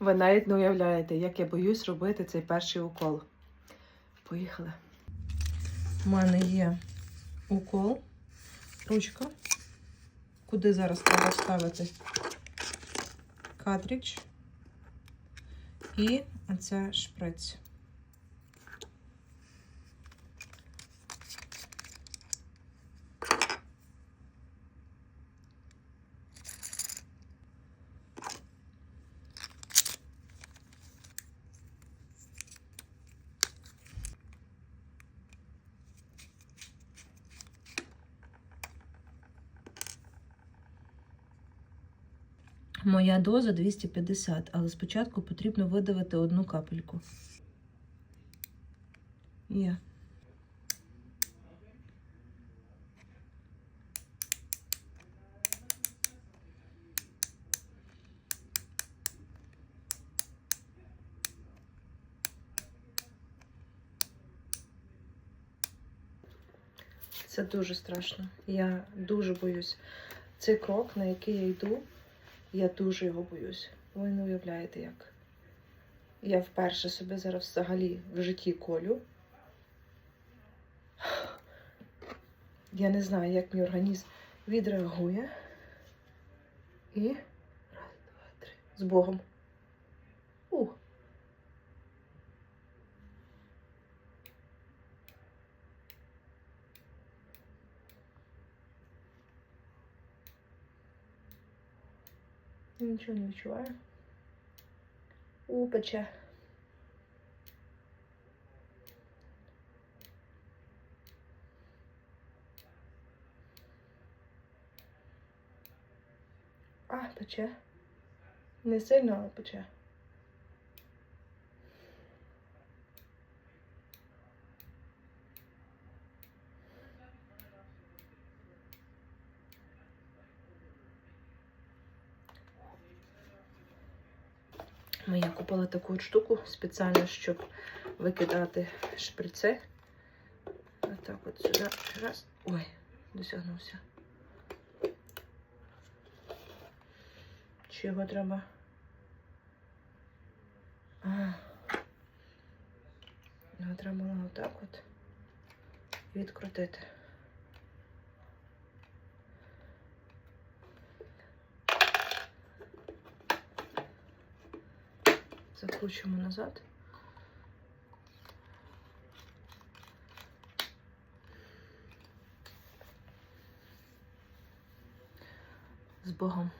Ви навіть не уявляєте, як я боюсь робити цей перший укол. Поїхали. У мене є укол, ручка, куди зараз треба ставити картридж і оця шприц. Моя доза 250, але спочатку потрібно видавити одну капельку. Є. Це дуже страшно. Я дуже боюсь. Цей крок, на який я йду, я дуже його боюсь. Ви не уявляєте як. Я вперше себе зараз взагалі в житті колю. Я не знаю, як мій організм відреагує. І раз, два, три. З Богом. Нічого не відчуваю. Упече. А, пече. Не сильно, але пече. Я купила таку от штуку спеціально, щоб викидати шприци. Отак от сюди. Раз. Ой, досягнувся. Чи його треба? А. Його треба отак от відкрутити. Закручуємо назад. З Богом.